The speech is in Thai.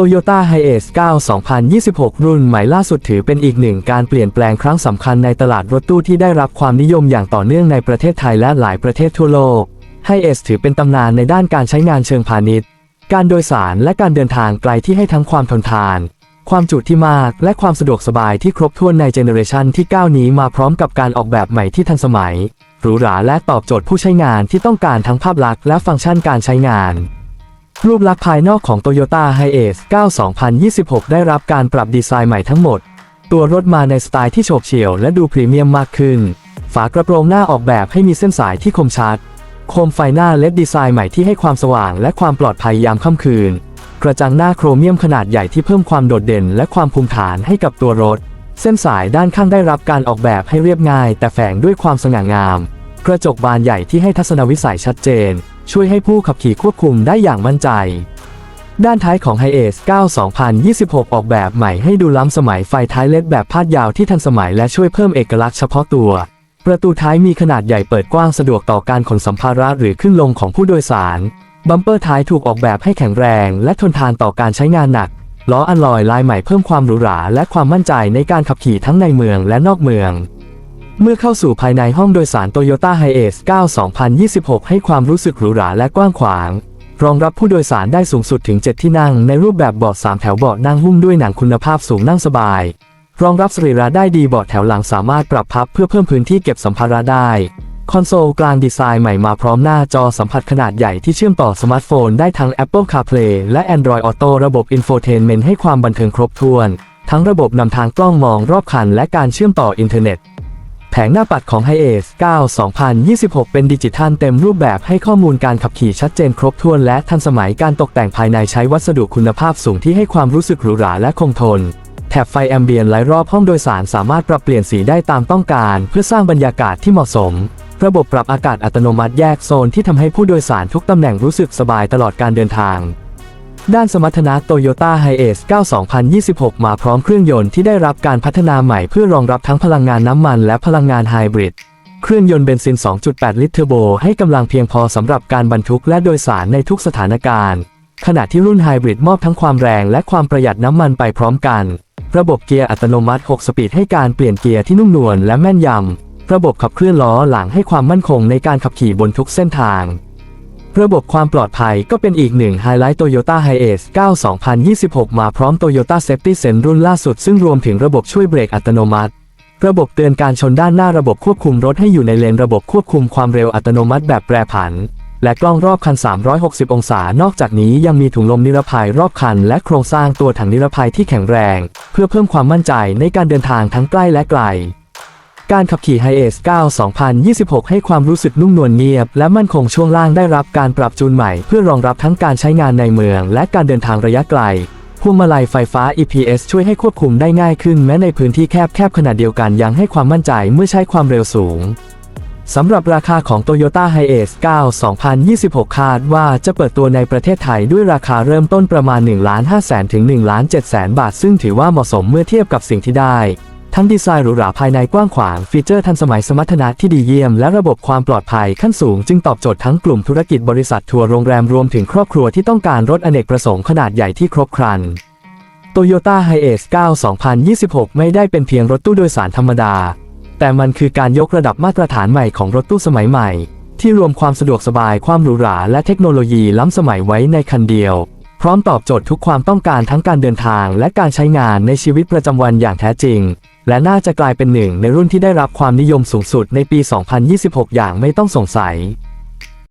Toyota Hiace 9 2026 รุ่นใหม่ล่าสุดถือเป็นอีกหนึ่งการเปลี่ยนแปลงครั้งสำคัญในตลาดรถตู้ที่ได้รับความนิยมอย่างต่อเนื่องในประเทศไทยและหลายประเทศทั่วโลก Hiace ถือเป็นตำนานในด้านการใช้งานเชิงพาณิชย์ การโดยสารและการเดินทางไกลที่ให้ทั้งความทนทาน ความจุที่มากและความสะดวกสบายที่ครบถ้วนในเจเนอเรชันที่ก้าวนี้มาพร้อมกับการออกแบบใหม่ที่ทันสมัยหรูหราและตอบโจทย์ผู้ใช้งานที่ต้องการทั้งภาพลักษณ์และฟังก์ชันการใช้งาน รูปลักษณ์ภายนอกของ Toyota Hiace 9 2026 ได้รับการปรับดีไซน์ใหม่ทั้งหมด ตัวรถมาในสไตล์ที่โฉบเฉี่ยวและดูพรีเมียมมากขึ้น ฝากระโปรงหน้าออกแบบให้มีเส้นสายที่คมชัด โคมไฟหน้าเลดดีไซน์ใหม่ที่ให้ความสว่างและความปลอดภัยยามค่ำคืน กระจังหน้าโครเมียมขนาดใหญ่ที่เพิ่มความโดดเด่นและความภูมิฐานให้กับตัวรถ เส้นสายด้านข้างได้รับการออกแบบให้เรียบง่าย แต่แฝงด้วยความสง่างาม กระจกบานใหญ่ที่ให้ทัศนวิสัยชัดเจน ช่วยให้ผู้ขับขี่ควบคุมได้อย่างมั่นใจ ด้านท้ายของ Hiace 9 2026 ออกแบบใหม่ให้ดูล้ำสมัยไฟท้ายเล็ดแบบพาดยาวที่ทันสมัยและช่วยเพิ่มเอกลักษณ์เฉพาะตัว ประตูท้ายมีขนาดใหญ่เปิดกว้างสะดวกต่อการขนสัมภาระหรือขึ้นลงของผู้โดยสาร บัมเปอร์ท้ายถูกออกแบบให้แข็งแรง และทนทานต่อการใช้งานหนักล้ออัลลอยลายใหม่เพิ่มความหรูหราและความมั่นใจในการขับขี่ทั้งในเมืองและนอกเมือง เมื่อเข้าสู่ภายในห้องโดยสาร Toyota Hiace 9 2026 ให้ความรู้สึกหรูหราและกว้างขวาง รองรับผู้โดยสารได้สูงสุดถึง 7 ที่นั่ง ในรูปแบบเบาะ3แถวเบาะนั่งหุ้มด้วยหนังคุณภาพสูงนั่งสบาย รองรับสรีระได้ดีเบาะแถวหลังสามารถปรับพับเพื่อเพิ่มพื้นที่เก็บสัมภาระได้ คอนโซลกลางดีไซน์ใหม่มาพร้อมหน้าจอสัมผัสขนาดใหญ่ที่เชื่อมต่อสมาร์ทโฟนได้ทั้ง Apple CarPlay และ Android Auto ระบบ Infotainment ให้ความบันเทิงครบถ้วน ทั้งระบบนำทางกล้องมองรอบคันและการเชื่อมต่ออินเทอร์เน็ต งหน้าปัดของ Hiace 9 2026 เป็นดิจิทัลเต็มรูปแบบให้ข้อมูลการขับขี่ชัดเจนครบถ้วนและทันสมัยการตกแต่งภายในใช้วัสดุคุณภาพสูงที่ให้ความรู้สึกหรูหราและคงทน แถบไฟแอมเบียนไลท์รอบห้องโดยสารสามารถปรับเปลี่ยนสีได้ตามต้องการ เพื่อสร้างบรรยากาศที่เหมาะสม ระบบปรับอากาศอัตโนมัติแยกโซนที่ทำให้ผู้โดยสารทุกตำแหน่งรู้สึกสบายตลอดการเดินทาง ด้านสมรรถนะ Toyota Hiace 9 2026 มาพร้อมเครื่องยนต์ที่ได้รับการพัฒนาใหม่เพื่อรองรับทั้งพลังงานน้ำมันและพลังงานไฮบริด เครื่องยนต์เบนซิน 2.8 ลิตรเทอร์โบ ให้กำลังเพียงพอสำหรับการบรรทุกและโดยสารในทุกสถานการณ์ ขณะที่รุ่นไฮบริดมอบทั้งความแรงและความประหยัดน้ำมันไปพร้อมกัน ระบบเกียร์อัตโนมัติ 6 สปีดให้การเปลี่ยนเกียร์ที่นุ่มนวลและแม่นยำ ระบบขับเคลื่อนล้อหลังให้ความมั่นคงในการขับขี่บนทุกเส้นทาง ระบบความปลอดภัยก็เป็นอีกหนึ่งไฮไลท์ Toyota Hiace 9 2026 มาพร้อม Toyota Safety Sense รุ่นล่าสุด ซึ่งรวมถึงระบบช่วยเบรกอัตโนมัติ ระบบเตือนการชนด้านหน้าระบบควบคุมรถให้อยู่ในเลนระบบควบคุมความเร็วอัตโนมัติแบบแปรผัน และกล้องรอบคัน 360 องศา นอกจากนี้ยังมีถุงลมนิรภัยรอบคัน และโครงสร้างตัวถังนิรภัยที่แข็งแรง เพื่อเพิ่มความมั่นใจในการเดินทางทั้งใกล้และไกล การขับขี่ Hiace 9 2026 ให้ความรู้สึกนุ่มนวลเงียบ และมั่นคงช่วงล่างได้รับการปรับจูนใหม่ เพื่อรองรับทั้งการใช้งานในเมือง และการเดินทางระยะไกลพวงมาลัยไฟฟ้า EPS ช่วยให้ควบคุมได้ง่ายขึ้นแม้ในพื้นที่แคบๆขนาดเดียวกันยังให้ความมั่นใจเมื่อใช้ความเร็วสูงสำหรับราคาของ Toyota Hiace 9 2026 คาดว่าจะเปิดตัวในประเทศไทยด้วยราคาเริ่มต้นประมาณ1 5 0 0 0 0ถึง1 7 0 0 0 0บาท ซึ่งถือว่าเหมาะสมเมื่อเทียบกับสิ่งที่ได้ ทั้งดีไซน์หรูหราภายในกว้างขวาง ฟีเจอร์ทันสมัยสมรรถนะที่ดีเยี่ยม และระบบความปลอดภัยขั้นสูง จึงตอบโจทย์ทั้งกลุ่มธุรกิจบริษัททัวร์โรงแรมรวมถึงครอบครัวที่ต้องการรถอเนกประสงค์ขนาดใหญ่ที่ครบครัน Toyota Hiace 9 2026 ไม่ได้เป็นเพียงรถตู้โดยสารธรรมดา แต่มันคือการยกระดับมาตรฐานใหม่ของรถตู้สมัยใหม่ ที่รวมความสะดวกสบายความหรูหราและเทคโนโลยีล้ำสมัยไว้ในคันเดียว พร้อมตอบโจทย์ทุกความต้องการทั้งการเดินทางและการใช้งานในชีวิตประจำวันอย่างแท้จริง และน่าจะกลายเป็นหนึ่งในรุ่นที่ได้รับความนิยมสูงสุดในปี 2026 อย่างไม่ต้องสงสัย